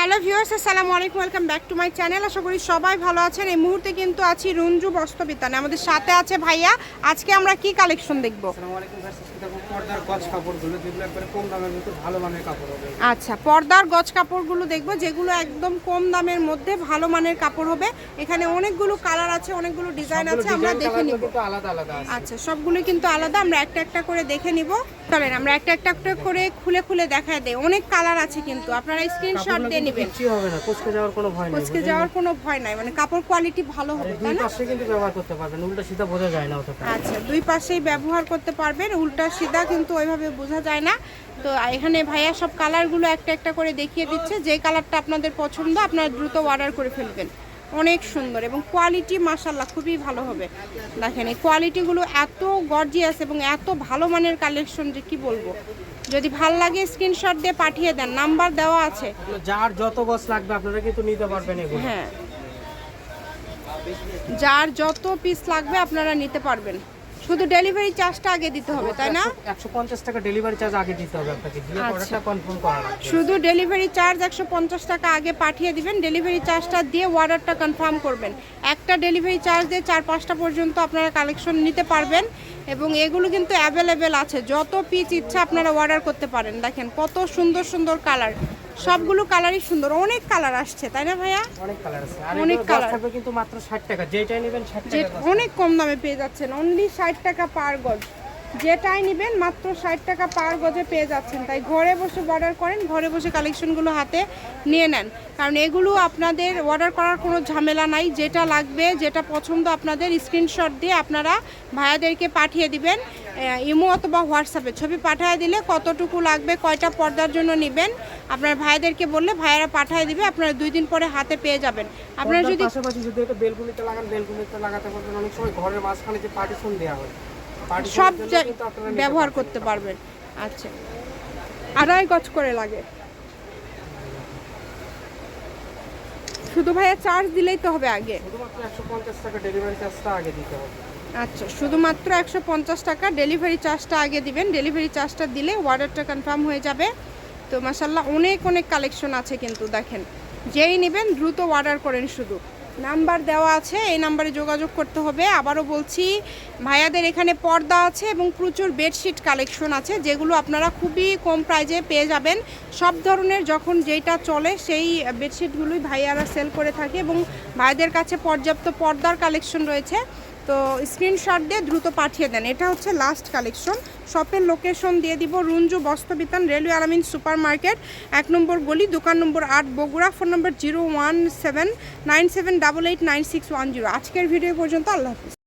Hello viewers আসসালামু আলাইকুম welcome back to my channel. আশা করি সবাই ভালো আছেন। এই মুহূর্তে কিন্তু আছি রঞ্জু বস্ত্রবিতানে। আমাদের সাথে আছে ভাইয়া। আজকে আমরা কি কালেকশন দেখব? দেখো আচ্ছা পর্দার গজ কাপড়গুলো দেখব যেগুলো একদম কম দামের মধ্যে ভালো মানের কাপড় হবে। এখানে অনেকগুলো কালার আছে অনেকগুলো ডিজাইন আছে আমরা দেখে নিব। আচ্ছা সবগুলো কিন্তু আলাদা আমরা একটা একটা করে দেখে নিব। চলেন আমরা একটা একটা করে খুলে খুলে দেখায় দেই। অনেক কালার আছে কিন্তু আপনারা স্ক্রিনশট দিয়ে নেবেন। কুচি হবে না কুচকে যাওয়ার কোনো ভয় নেই কুচকে যাওয়ার কোনো ভয় নাই মানে কাপড় কোয়ালিটি ভালো হবে দুই তাই না? পাশে কিন্তু ব্যবহার করতে পারবেন উল্টা সিধা বোঝা যায় না অতটা। আচ্ছা দুই পাশেই ব্যবহার করতে পারবেন উল্টা সিধা কিন্তু ওইভাবে বোঝা যায় না। তো এখানে ভাইয়া সব কালারগুলো একটা একটা করে দেখিয়ে দিচ্ছে যে কালারটা আপনাদের পছন্দ আপনারা দ্রুত অর্ডার করে ফেলবেন। অনেক সুন্দর এবং কোয়ালিটি মাসাল্লাহ খুবই ভালো হবে। দেখেন এই কোয়ালিটিগুলো এত গর্জিয়াস এবং এত ভালো মানের কালেকশন যে কি বলব? যদি ভালো লাগে স্ক্রিনশট দিয়ে পাঠিয়ে দেন নাম্বার দেওয়া আছে। যার যত গছ লাগবে আপনারা কিন্তু নিতে পারবেন এগুলো। হ্যাঁ। যার যত পিস লাগবে আপনারা নিতে পারবেন। শুধু ডেলিভারি চার্জটা আগে দিতে হবে তাই না? একশো পঞ্চাশ টাকা ডেলিভারি চার্জ আগে দিতে হবে আপনাকে দিয়ে। অর্ডারটা কনফার্ম করা লাগবে শুধু ডেলিভারি চার্জ একশো পঞ্চাশ টাকা আগে পাঠিয়ে দিবেন ডেলিভারি চার্জটা দিয়ে অর্ডারটা কনফার্ম করবেন। একটা ডেলিভারি চার্জ দিয়ে চার পাঁচটা পর্যন্ত আপনারা কালেকশন নিতে পারবেন এবং এগুলো কিন্তু অ্যাভেলেবেল আছে। যত পিস ইচ্ছা আপনারা অর্ডার করতে পারেন। দেখেন কত সুন্দর সুন্দর কালার সবগুলো কালারই সুন্দর। অনেক কালার আসছে তাই না ভাইয়া? অনেক কালার আছে। আর অনেক colour। থাকবে কিন্তু মাত্র ষাট টাকা। যেটাই নেবেন ষাট যে টাকা গজ। অনেক কম দামে পেয়ে যাচ্ছেন। অনলি ষাট টাকা পার গজ। যেটাই নেবেন মাত্র ষাট টাকা পার গজে পেয়ে যাচ্ছেন। তাই ঘরে বসে অর্ডার করেন ঘরে বসে কালেকশনগুলো হাতে নিয়ে নেন। কারণ এগুলো আপনাদের অর্ডার করার কোনো ঝামেলা নাই। যেটা লাগবে যেটা পছন্দ আপনাদের স্ক্রিনশট দিয়ে আপনারা ভাইয়াদেরকে পাঠিয়ে দিবেন। ইমো অথবা হোয়াটসঅ্যাপে ছবি পাঠিয়ে দিলে কতটুকু লাগবে কয়টা পর্দার জন্য নেবেন আপনার ভাইদেরকে বললে ভাইয়ারা পাঠিয়ে দিবে আপনারা দুই দিন পরে হাতে পেয়ে যাবেন। আপনারা যদি পাশাপাশি যদি এটা বেলগুলিতে লাগান বেলগুলিতে লাগাতে পারবেন। অনেক সময় ঘরের মাঝখানে যে পার্টিশন দেওয়া হয় সব এর জন্য জা- কিন্তু আপনারা নিতে ব্যবহার করতে পারবেন। আচ্ছা। আড়াই গজ করে লাগে। শুধু ভাইয়া চার্জ দিলেই তো হবে আগে। শুধুমাত্র একশো পঞ্চাশ টাকা ডেলিভারি চার্জটা আগে দিতে হবে। আচ্ছা শুধুমাত্র একশো পঞ্চাশ টাকা ডেলিভারি চার্জটা আগে দিবেন। ডেলিভারি চার্জটা দিলে অর্ডারটা কনফার্ম হয়ে যাবে। তো মাসাল্লাহ অনেক অনেক কালেকশন আছে কিন্তু দেখেন। যেই নেবেন দ্রুত অর্ডার করেন শুধু। নাম্বার দেওয়া আছে, এই নাম্বারে যোগাযোগ করতে হবে। আবারও বলছি, ভাইয়াদের এখানে পর্দা আছে এবং প্রচুর বেডশিট কালেকশন আছে, যেগুলো আপনারা খুবই কম প্রাইজে পেয়ে যাবেন। সব ধরনের যখন যেটা চলে, সেই বেডশিটগুলোই ভাইয়ারা সেল করে থাকে এবং ভাইদের কাছে পর্যাপ্ত পর্দার কালেকশন রয়েছে। তো স্ক্রিনশট দিয়ে দ্রুত পাঠিয়ে দেন। এটা হচ্ছে লাস্ট কালেকশন শপের লোকেশন দিয়ে দিব Runju Bostrobitan railway Alamin super market এক নম্বর গলি, দোকান নম্বর আট, Bogura phone number zero one seven nine seven double eight nine six one zero আজকের ভিডিও পর্যন্ত, আল্লাহ হাফিজ।